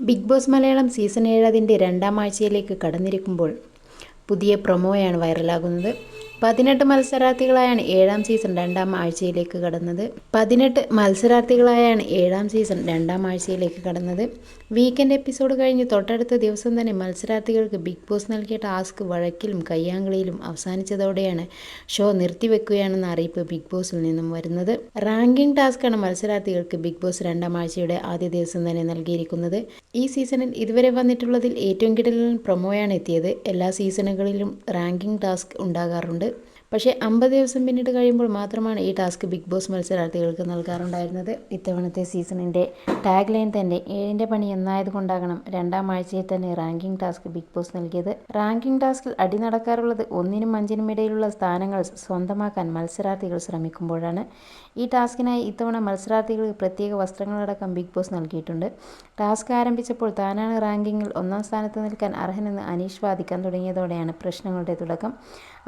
Big boss Malayalam season ഏഴ് അതിന്റെ രണ്ടാം ആഴ്ചയിലേക്ക് കടന്നിരിക്കുമ്പോൾ പുതിയ പ്രൊമോയാണ് വൈറലാകുന്നത്. പതിനെട്ട് മത്സരാർത്ഥികളായാണ് ഏഴാം സീസൺ രണ്ടാം ആഴ്ചയിലേക്ക് കടന്നത്. പതിനെട്ട് മത്സരാർത്ഥികളായാണ് ഏഴാം സീസൺ രണ്ടാം ആഴ്ചയിലേക്ക് കടന്നത്. വീക്കെൻഡ് എപ്പിസോഡ് കഴിഞ്ഞ് തൊട്ടടുത്ത ദിവസം തന്നെ മത്സരാർത്ഥികൾക്ക് ബിഗ് ബോസ് നൽകിയ ടാസ്ക് വഴക്കിലും കയ്യാങ്കളിയിലും അവസാനിച്ചതോടെയാണ് ഷോ നിർത്തിവെക്കുകയാണെന്ന അറിയിപ്പ് ബിഗ് ബോസിൽ നിന്നും വരുന്നത്. റാങ്കിംഗ് ടാസ്ക്കാണ് മത്സരാർത്ഥികൾക്ക് ബിഗ് ബോസ് രണ്ടാം ആഴ്ചയുടെ ആദ്യ ദിവസം തന്നെ നൽകിയിരിക്കുന്നത്. ഈ സീസണിൽ ഇതുവരെ വന്നിട്ടുള്ളതിൽ ഏറ്റവും കിടലിൽ പ്രൊമോയാണ് എത്തിയത്. എല്ലാ സീസണുകളിലും റാങ്കിംഗ് ടാസ്ക് ഉണ്ടാകാറുണ്ട്. പക്ഷേ അമ്പത് ദിവസം പിന്നിട്ട് കഴിയുമ്പോൾ മാത്രമാണ് ഈ ടാസ്ക് ബിഗ് ബോസ് മത്സരാർത്ഥികൾക്ക് നൽകാറുണ്ടായിരുന്നത്. ഇത്തവണത്തെ സീസണിന്റെ ടാഗ് ലൈൻ തന്നെ ഏഴിന്റെ പണി എന്നായതുകൊണ്ടാകണം രണ്ടാം ആഴ്ചയിൽ തന്നെ റാങ്കിംഗ് ടാസ്ക് ബിഗ് ബോസ് നൽകിയത്. റാങ്കിംഗ് ടാസ്കിൽ അടി നടക്കാറുള്ളത് ഒന്നിനും അഞ്ചിനും ഇടയിലുള്ള സ്ഥാനങ്ങൾ സ്വന്തമാക്കാൻ മത്സരാർത്ഥികൾ ശ്രമിക്കുമ്പോഴാണ്. ഈ ടാസ്കിനായി ഇത്തവണ മത്സരാർത്ഥികൾക്ക് പ്രത്യേക വസ്ത്രങ്ങളടക്കം ബിഗ് ബോസ് നൽകിയിട്ടുണ്ട്. ടാസ്ക് ആരംഭിച്ചപ്പോൾ താനാണ് റാങ്കിങ്ങിൽ ഒന്നാം സ്ഥാനത്ത് നിൽക്കാൻ അർഹനെന്ന് അനീഷ് വാദിക്കാൻ തുടങ്ങിയതോടെയാണ് പ്രശ്നങ്ങളുടെ തുടക്കം.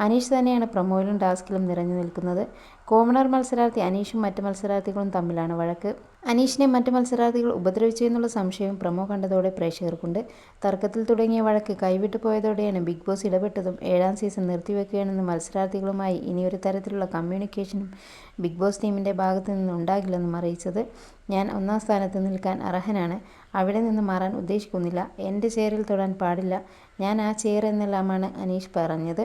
അനീഷ് തന്നെയാണ് പ്രൊമോയിലും ടാസ്കിലും നിറഞ്ഞു നിൽക്കുന്നത്. കോമണർ മത്സരാർത്ഥി അനീഷും മറ്റ് മത്സരാർത്ഥികളും തമ്മിലാണ് വഴക്ക്. അനീഷിനെ മറ്റ് മത്സരാർത്ഥികൾ ഉപദ്രവിച്ചു എന്നുള്ള സംശയവും പ്രമോ കണ്ടതോടെ പ്രേക്ഷകർക്കുണ്ട്. തർക്കത്തിൽ തുടങ്ങിയ വഴക്ക് കൈവിട്ടു പോയതോടെയാണ് ബിഗ് ബോസ് ഇടപെട്ടതും ഏഴാം സീസൺ നിർത്തിവെക്കുകയാണെന്ന് മത്സരാർത്ഥികളുമായി ഇനിയൊരു തരത്തിലുള്ള കമ്മ്യൂണിക്കേഷനും ബിഗ് ബോസ് ടീമിന്റെ ഭാഗത്തു നിന്ന് ഉണ്ടാകില്ലെന്നും അറിയിച്ചത്. ഞാൻ ഒന്നാം സ്ഥാനത്ത് നിൽക്കാൻ അർഹനാണ്. അവിടെ നിന്ന് മാറാൻ ഉദ്ദേശിക്കുന്നില്ല. എന്റെ ചെയറിൽ തൊടാൻ പാടില്ല. ഞാൻ ആ ചെയർ എന്നെല്ലാമാണ് അനീഷ് പറഞ്ഞത്.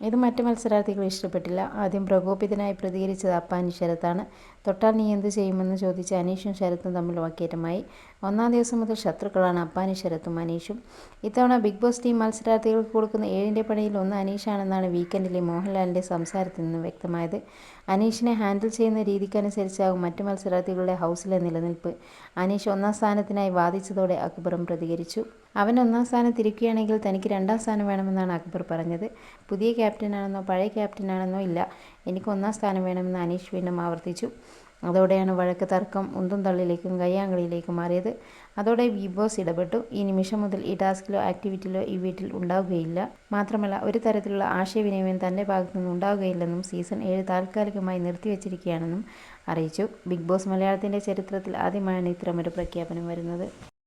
ഇത് മറ്റ് മത്സരാർത്ഥികൾ ഇഷ്ടപ്പെട്ടില്ല. ആദ്യം പ്രകോപിതനായി പ്രതികരിച്ചത് അപ്പാനി ശരത്താണ്. തൊട്ടാൽ നീ എന്ത് ചെയ്യുമെന്ന് ചോദിച്ച് അനീഷും ശരത്തും തമ്മിൽ വാക്കേറ്റമായി. ഒന്നാം ദിവസം മുതൽ ശത്രുക്കളാണ് അപ്പാനി ശരത്തും അനീഷും. ഇത്തവണ ബിഗ് ബോസ് ടീം മത്സരാർത്ഥികൾക്ക് കൊടുക്കുന്ന ഏഴിന്റെ പണിയിൽ ഒന്ന് അനീഷാണെന്നാണ് വീക്കെൻഡിലെ മോഹൻലാലിന്റെ സംസാരത്തിൽ നിന്ന് വ്യക്തമായത്. അനീഷിനെ ഹാൻഡിൽ ചെയ്യുന്ന രീതിക്കനുസരിച്ചാകും മറ്റ് മത്സരാർത്ഥികളുടെ ഹൗസിലെ നിലനിൽപ്പ്. അനീഷ് ഒന്നാം സ്ഥാനത്തിനായി വാദിച്ചതോടെ അക്ബറും പ്രതികരിച്ചു. അവൻ ഒന്നാം സ്ഥാനത്തിരിക്കുകയാണെങ്കിൽ തനിക്ക് രണ്ടാം സ്ഥാനം വേണമെന്നാണ് അക്ബർ പറഞ്ഞത്. പുതിയ ക്യാപ്റ്റനാണെന്നോ പഴയ ക്യാപ്റ്റനാണെന്നോ ഇല്ല. എനിക്ക് ഒന്നാം സ്ഥാനം വേണമെന്ന് അനീഷ് വീണ്ടും ആവർത്തിച്ചു. അതോടെയാണ് വഴക്ക് തർക്കം ഉന്തും തള്ളിലേക്കും കയ്യാങ്കളിയിലേക്കും മാറിയത്. അതോടെ ബിഗ് ബോസ് ഇടപെട്ടു. ഈ നിമിഷം മുതൽ ഈ ടാസ്കിലോ ആക്ടിവിറ്റിയിലോ ഈ വീട്ടിൽ ഉണ്ടാവുകയില്ല. മാത്രമല്ല ഒരു തരത്തിലുള്ള ആശയവിനിമയം തന്റെ ഭാഗത്തു നിന്ന് ഉണ്ടാവുകയില്ലെന്നും സീസൺ ഏഴ് താൽക്കാലികമായി നിർത്തിവെച്ചിരിക്കുകയാണെന്നും അറിയിച്ചു. ബിഗ് ബോസ് മലയാളത്തിന്റെ ചരിത്രത്തിൽ ആദ്യമായാണ് ഇത്തരമൊരു പ്രഖ്യാപനം വരുന്നത്.